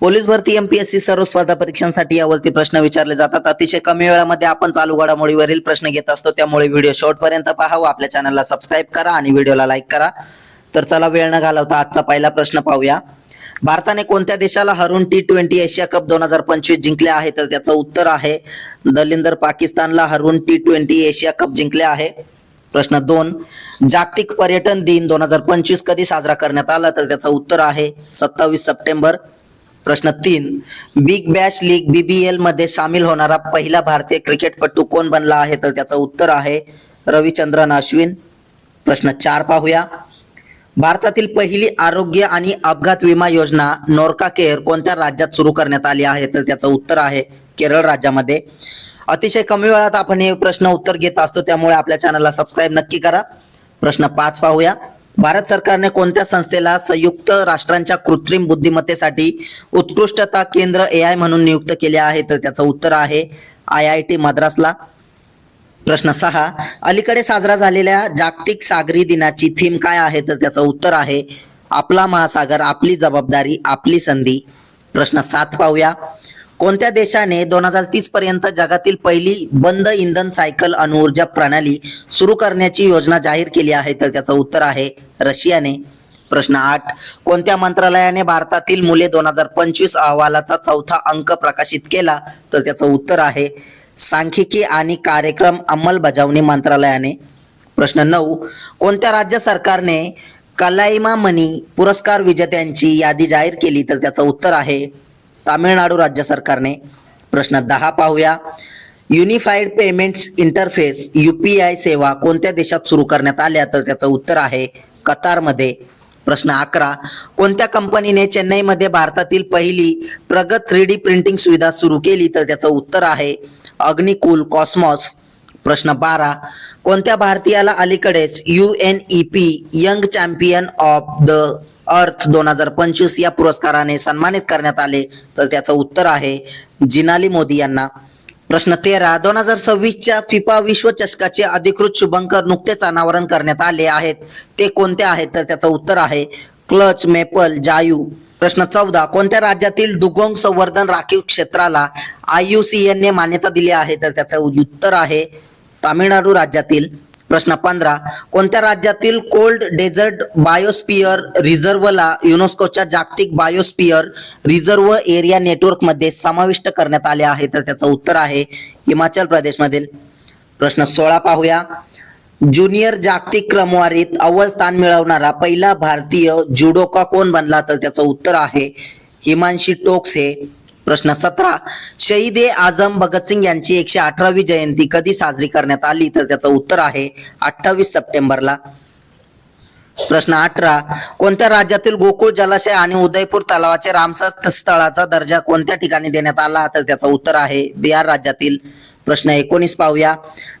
Police भरती MPSC सर्व स्पर्धा परीक्षांसाठी यावरती प्रश्न विचारले जातात. अतिशय कमी वेळामध्ये आपण चालू घडामोडीवरील प्रश्न घेत असतो. त्यामुळे व्हिडिओ शेवटपर्यंत पहा आपल्या चॅनलला सबस्क्राईब करा आणि व्हिडिओला लाईक करा. तर चला वेळ न घालवता आजचा पहिला प्रश्न पाहूया. भारताने कोणत्या देशाला हरून टी ट्वेंटी एशिया कप दोन हजार पंचवीस जिंकले आहे? तर त्याचं उत्तर आहे दलिंदर पाकिस्तानला हरून टी ट्वेंटी एशिया कप जिंकले आहे. प्रश्न दोन जागतिक पर्यटन दिन दोन हजार पंचवीस कधी साजरा करण्यात आला? तर त्याचं उत्तर आहे सत्तावीस सप्टेंबर. प्रश्न तीन. बिग बॅश लीग बीबीएलमध्ये सामील होणारा पहिला भारतीय क्रिकेटपटू कोण बनला आहे? तर त्याचं उत्तर आहे रविचंद्रन अश्विन. प्रश्न चार पाहूया. भारतातील पहिली आरोग्य आणि अपघात विमा योजना नोरका केअर कोणत्या राज्यात सुरू करण्यात आली आहे? तर त्याचं उत्तर आहे केरळ राज्यामध्ये. अतिशय कमी वेळात आपण हे प्रश्न उत्तर घेत असतो त्यामुळे आपल्या चॅनलला सबस्क्राईब नक्की करा. प्रश्न पाच पाहूया. भारत सरकारने कोणत्या संस्थेला संयुक्त राष्ट्रांच्या कृत्रिम बुद्धिमत्तेसाठी उत्कृष्टता केंद्र ए आय म्हणून नियुक्त केले आहे? तर त्याचं उत्तर आहे आय आय टी मद्रासला. प्रश्न सहा अलीकडे साजरा झालेल्या जागतिक सागरी दिनाची थीम काय आहे? तर त्याचं उत्तर आहे आपला महासागर आपली जबाबदारी आपली संधी. प्रश्न सात पाहूया. कोणत्या देशाने दोन हजार तीस पर्यंत जगातील पहिली बंद इंधन सायकल अणुऊर्जा प्रणाली सुरू करण्याची योजना जाहीर केली आहे? तर त्याचं उत्तर आहे रशियाने. प्रश्न आठ. कोणत्या मंत्रालयाने भारतातील मुले दोन हजार पंचवीस अहवालाचा चौथा अंक प्रकाशित केला? तर त्याचं उत्तर आहे सांख्यिकी आणि कार्यक्रम अंमलबजावणी मंत्रालयाने. प्रश्न नऊ. कोणत्या राज्य सरकारने कलाईमा मनी पुरस्कार विजेत्यांची यादी जाहीर केली? तर त्याचं उत्तर आहे तामिळनाडू राज्य सरकारने प्रश्न दहा पाहूया. युनिफाईड पेमेंट्स इंटरफेस युपीआय सेवा कोणत्या देशात सुरू करण्यात आल्या? तर त्याचं उत्तर आहे कतारमध्ये. प्रश्न अकरा. कोणत्या कंपनीने चेन्नईमध्ये भारतातील पहिली प्रगत थ्री डी प्रिंटिंग सुविधा सुरू केली? तर त्याचं उत्तर आहे अग्निकुल कॉस्मॉस. प्रश्न बारा. कोणत्या भारतीयाला अलीकडेच U N E P young champion of the earth दोन हजार पंचवीस या पुरस्काराने सन्मानित करण्यात आले. तर त्याचं उत्तर आहे जिनाली मोदी यांना. प्रश्न तेरा दोन हजार सव्वीसच्या फिफा विश्वचषकाचे अधिकृत शुभंकर नुकतेच अनावरण करण्यात आले आहेत. ते कोणते आहेत? तर त्याचं उत्तर आहे क्लच मेपल जायू. प्रश्न चौदा कोणत्या राज्यातील डुगोंग संवर्धन राखीव क्षेत्राला आय ने मान्यता दिली आहे? तर त्याचं उत्तर आहे तामिळनाडू राज्यातील प्रश्न पंधरा. कोणत्या राज्यातील कोल्ड डेझर्ट बायोस्पियर रिझर्वला युनेस्कोच्या जागतिक बायोस्पियर रिझर्व एरिया नेटवर्कमध्ये समाविष्ट करण्यात आले आहे? तर त्याचं उत्तर आहे हिमाचल प्रदेशमधील. प्रश्न सोळा पाहूया. ज्युनियर जागतिक क्रमवारीत अव्वल स्थान मिळवणारा पहिला भारतीय जुडोका कोण बनला? तर त्याचं उत्तर आहे हिमांशी टोक्स हे. प्रश्न सतरा. शहीद ए आजम भगतसिंग यांची एकशे अठरावी जयंती कधी साजरी करण्यात आली? तर त्याचं उत्तर आहे अठ्ठावीस सप्टेंबरला. प्रश्न अठरा. कोणत्या राज्यातील गोकुळ जलाशय आणि उदयपूर तलावाचे रामसर स्थळाचा दर्जा कोणत्या ठिकाणी देण्यात आला? तर त्याचं उत्तर आहे बिहार राज्यातील. प्रश्न एकोणीस पाहूया.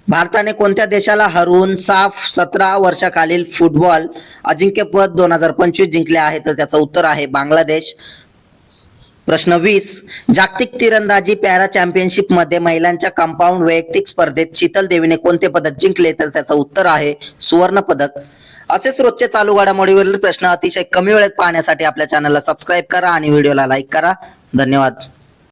भारताने कोणत्या देशाला हरवून साफ सतरा वर्षाखालील फुटबॉल अजिंक्यपद दोन हजार पंचवीस जिंकले आहे? तर त्याचं उत्तर आहे बांगलादेश. प्रश्न वीस. जागतिक तिरंदाजी पॅरा चॅम्पियनशिपमध्ये महिलांच्या कंपाऊंड वैयक्तिक स्पर्धेत शीतल देवीने कोणते पदक जिंकले तर त्याचं उत्तर आहे सुवर्ण पदक. असेच रोजचे चालू घडामोडीवरील प्रश्न अतिशय कमी वेळेत पाहण्यासाठी आपल्या चॅनलला सबस्क्राईब करा आणि व्हिडिओला लाईक करा. धन्यवाद.